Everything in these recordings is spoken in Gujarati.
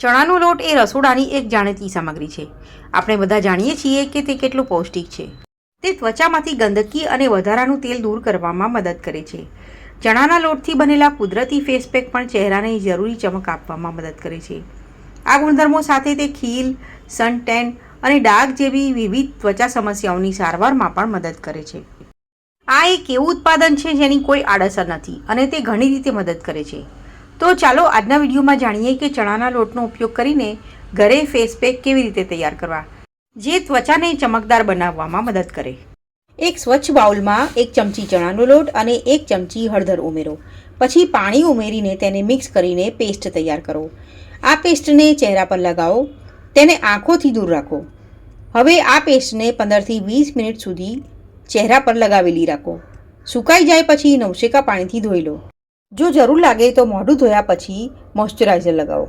ચણાનો લોટ એ રસોડાની એક જાણીતી સામગ્રી છે. આપણે બધા જાણીએ છીએ કે તે કેટલું પૌષ્ટિક છે. તે ત્વચામાંથી ગંદકી અને વધારાનું તેલ દૂર કરવામાં મદદ કરે છે. ચણાના લોટથી બનેલા કુદરતી ફેસ પેક પણ ચહેરાને જરૂરી ચમક આપવામાં મદદ કરે છે. આ ગુણધર્મો સાથે તે ખીલ સનટેન અને ડાઘ જેવી વિવિધ ત્વચા સમસ્યાઓની સારવારમાં પણ મદદ કરે છે. આ એક એવું ઉત્પાદન છે જેની કોઈ આડઅસર નથી અને તે ઘણી રીતે મદદ કરે છે. તો ચાલો આજના વિડીયોમાં જાણીએ કે ચણાના લોટનો ઉપયોગ કરીને ઘરે ફેસ પેક કેવી રીતે તૈયાર કરવા. જે ત્વચાને ચમકદાર બનાવવામાં મદદ કરે. એક સ્વચ્છ બાઉલમાં એક ચમચી ચણાનો લોટ અને એક ચમચી હળદર ઉમેરો. પછી પાણી ઉમેરીને તેને મિક્સ કરીને પેસ્ટ તૈયાર કરો. આ પેસ્ટને ચહેરા પર લગાવો. તેને આંખોથી દૂર રાખો. હવે આ પેસ્ટને પંદરથી વીસ મિનિટ સુધી ચહેરા પર લગાવેલી રાખો. સુકાઈ જાય પછી નવશેકા પાણીથી ધોઈ લો. જો જરૂર લાગે તો મોઢું ધોયા પછી મોઇશ્ચરાઇઝર લગાવો.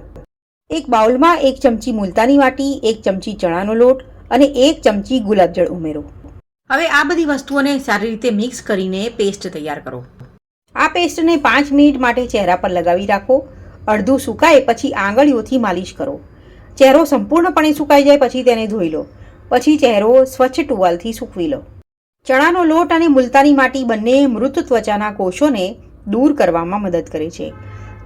એક બાઉલમાં એક ચમચી મુલતાની વાટી, એક ચમચી ચણાનો લોટ અને એક ચમચી ગુલાબજળ ઉમેરો. હવે આ બધી વસ્તુઓને સારી રીતે મિક્સ કરીને પેસ્ટ તૈયાર કરો. આ પેસ્ટને પાંચ મિનિટ માટે ચહેરા પર લગાવી રાખો. અડધું સુકાય પછી આંગળીઓથી માલિશ કરો. ચહેરો સંપૂર્ણપણે સુકાઈ જાય પછી તેને ધોઈ લો. પછી ચહેરો સ્વચ્છ ટુવાલથી સૂકવી લો. ચણાનો લોટ અને મુલતાની માટી બંને મૃત ત્વચાના કોષોને દૂર કરવામાં મદદ કરે છે.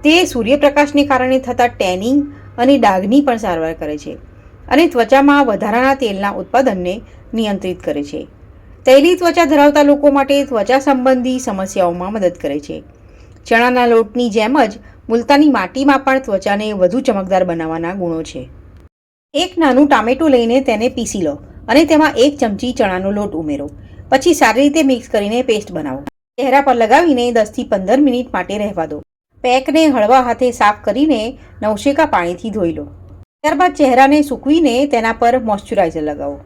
તે સૂર્યપ્રકાશને કારણે થતા ટેનિંગ અને ડાઘની પણ સારવાર કરે છે અને ત્વચામાં વધારાના તેલના ઉત્પાદનને નિયંત્રિત કરે છે. તૈલી ત્વચા ધરાવતા લોકો માટે ત્વચા સંબંધી સમસ્યાઓમાં મદદ કરે છે. ચણાના લોટની જેમ જ મુલતાની માટીમાં પણ ત્વચાને વધુ ચમકદાર બનાવવાના ગુણો છે. એક નાનું ટામેટું લઈને તેને પીસી લો અને તેમાં એક ચમચી ચણાનો લોટ ઉમેરો. પછી સારી રીતે મિક્સ કરીને પેસ્ટ બનાવો. ચહેરા પર લગાવીને દસથી પંદર મિનિટ માટે રહેવા દો. પેકને હળવા હાથે સાફ કરીને નવશેકા પાણીથી ધોઈ લો. ત્યારબાદ ચહેરાને સૂકવીને તેના પર મોઇશ્ચરાઇઝર લગાવો.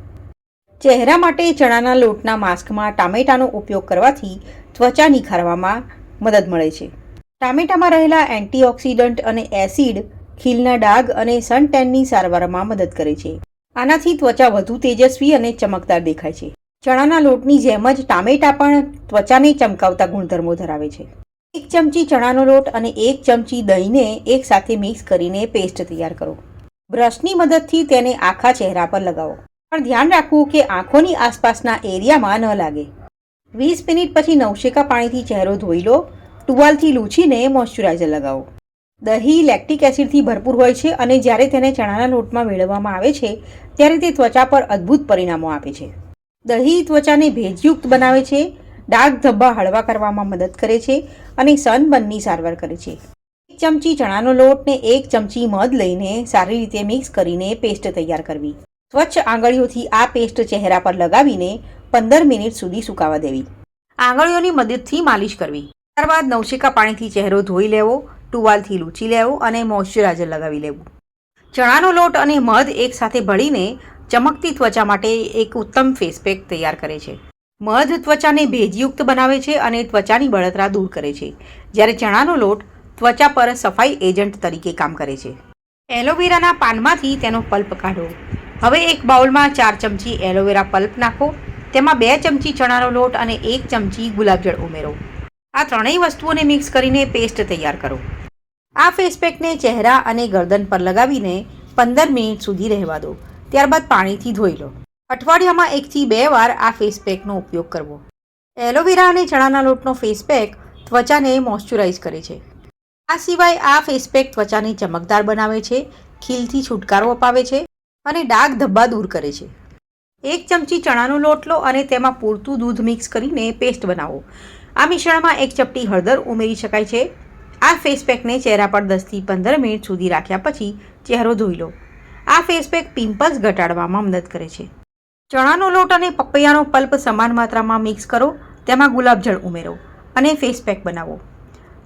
ચહેરા માટે ચણાના લોટના માસ્કમાં ટામેટાનો ઉપયોગ કરવાથી ત્વચા નિખારવામાં મદદ મળે છે. ટામેટામાં રહેલા એન્ટીઓક્સિડન્ટ અને એસિડ ખીલના ડાઘ અને સનટેનની સારવારમાં મદદ કરે છે. આનાથી ત્વચા વધુ તેજસ્વી અને ચમકદાર દેખાય છે. ચણાના લોટની જેમ જ ટામેટા પણ ત્વચાને ચમકાવતા ગુણધર્મો ધરાવે છે. એક ચમચી ચણાનો લોટ અને એક ચમચી દહીંને એકસાથે મિક્સ કરીને પેસ્ટ તૈયાર કરો. બ્રશની મદદથી તેને આખા ચહેરા પર લગાવો. પણ ધ્યાન રાખવું કે આંખોની આસપાસના એરિયામાં ન લાગે. વીસ મિનિટ પછી નવશેકા પાણીથી ચહેરો ધોઈ લો. ટુવાલથી લૂછીને મોઇશ્ચરાઇઝર લગાવો. દહીં લેક્ટિક એસિડથી ભરપૂર હોય છે અને જ્યારે તેને ચણાના લોટમાં મેળવવામાં આવે છે, ત્યારે તે ત્વચા પર અદ્ભુત પરિણામો આપે છે. દહીં ત્વચાને ભેજયુક્ત બનાવે છે ડાઘ ધબ્બા હળવા કરવામાં મદદ કરે છે અને સનબર્નની સારવાર કરે છે. એક ચમચી ચણાનો લોટ ને એક ચમચી મધ લઈને સારી રીતે મિક્સ કરીને પેસ્ટ તૈયાર કરવી. સ્વચ્છ આંગળીઓથી આ પેસ્ટ ચહેરા પર લગાવીને પંદર મિનિટ સુધી સુકાવા દેવી. આંગળીઓની મદદથી માલિશ કરવી. ત્યારબાદ નવશેકા પાણીથી ચહેરો ધોઈ લેવો, ટુવાલથી લૂંચી લેવો અને મોઇશ્ચરાઇઝર લગાવી લેવું. ચણાનો લોટ અને મધ એકસાથે ભળીને ચમકતી ત્વચા માટે એક ઉત્તમ ફેસ પેક તૈયાર કરે છે. મધ ત્વચાને ભેજયુક્ત બનાવે છે અને ત્વચાની બળતરા દૂર કરે છે. જ્યારે ચણાનો લોટ ત્વચા પર સફાઈ એજન્ટ તરીકે કામ કરે છે. એલોવેરાના પાનમાંથી તેનો પલ્પ કાઢો. હવે એક બાઉલમાં ચાર ચમચી એલોવેરા પલ્પ નાખો. તેમાં બે ચમચી ચણાનો લોટ અને એક ચમચી ગુલાબજળ ઉમેરો. આ ત્રણેય વસ્તુઓને મિક્સ કરીને પેસ્ટ તૈયાર કરો. આ ફેસ પેકને ચહેરા અને ગરદન પર લગાવીને પંદર મિનિટ સુધી રહેવા દો. ત્યારબાદ પાણીથી ધોઈ લો. અઠવાડિયામાં એકથી બે વાર આ ફેસ પેકનો ઉપયોગ કરવો. એલોવેરા અને ચણાના લોટનો ફેસ પેક ત્વચાને મોઇશ્ચરાઇઝ કરે છે. આ સિવાય આ ફેસ પેક ત્વચાને ચમકદાર બનાવે છે, ખીલથી છુટકારો અપાવે છે અને ડાઘ ધબ્બા દૂર કરે છે. એક ચમચી ચણાનો લોટ લો અને તેમાં પૂરતું દૂધ મિક્સ કરીને પેસ્ટ બનાવો. આ મિશ્રણમાં એક ચપટી હળદર ઉમેરી શકાય છે. આ ફેસ પેકને ચહેરા પર દસથી પંદર મિનિટ સુધી રાખ્યા પછી ચહેરો ધોઈ લો. આ ફેસ પેક પિમ્પલ્સ ઘટાડવામાં મદદ કરે છે. ચણાનો લોટ અને પપૈયાનો પલ્પ સમાન માત્રામાં મિક્સ કરો, તેમાં ગુલાબજળ ઉમેરો અને ફેસ પેક બનાવો.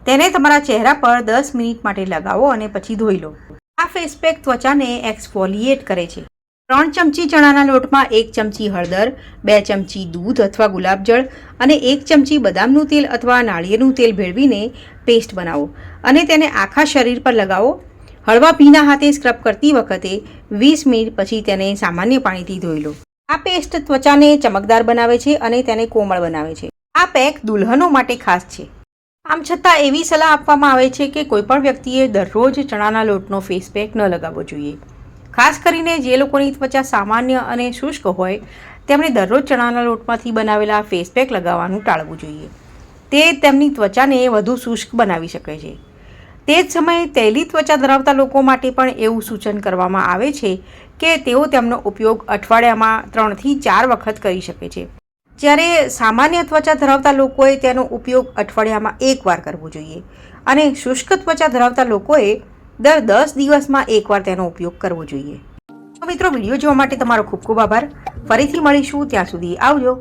તેને તમારા ચહેરા પર દસ મિનિટ માટે લગાવો અને પછી ધોઈ લો. આ ફેસ પેક ત્વચાને એક્સફોલિએટ કરે છે. ત્રણ ચમચી ચણાના લોટમાં એક ચમચી હળદર, બે ચમચી દૂધ અથવા ગુલાબજળ અને એક ચમચી બદામનું તેલ અથવા નાળિયેરનું તેલ ભેળવીને પેસ્ટ બનાવો અને તેને આખા શરીર પર લગાવો હળવા ભીના હાથે સ્ક્રબ કરતી વખતે વીસ મિનિટ પછી તેને સામાન્ય પાણીથી ધોઈ લો. આ પેસ્ટ ત્વચાને ચમકદાર બનાવે છે અને તેને કોમળ બનાવે છે. આ પેક દુલ્હનો માટે ખાસ છે. આમ છતાં એવી સલાહ આપવામાં આવે છે કે કોઈપણ વ્યક્તિએ દરરોજ ચણાના લોટનો ફેસ પેક ન લગાવવો જોઈએ. ખાસ કરીને જે લોકોની ત્વચા સામાન્ય અને શુષ્ક હોય તેમણે દરરોજ ચણાના લોટમાંથી બનાવેલા ફેસ પેક લગાવવાનું ટાળવું જોઈએ. તે તેમની ત્વચાને વધુ શુષ્ક બનાવી શકે છે. તે જ સમયે તૈલી ત્વચા ધરાવતા લોકો માટે પણ એવું સૂચન કરવામાં આવે છે કે તેઓ તેમનો ઉપયોગ અઠવાડિયામાં ત્રણથી ચાર વખત કરી શકે છે. જ્યારે સામાન્ય ત્વચા ધરાવતા લોકોએ તેનો ઉપયોગ અઠવાડિયામાં એકવાર કરવો જોઈએ અને શુષ્ક ત્વચા ધરાવતા લોકોએ દર દસ દિવસમાં એકવાર તેનો ઉપયોગ કરવો જોઈએ. મિત્રો, વીડિયો જોવા માટે તમારો ખૂબ ખૂબ આભાર. ફરીથી મળીશું. ત્યાં સુધી આવજો.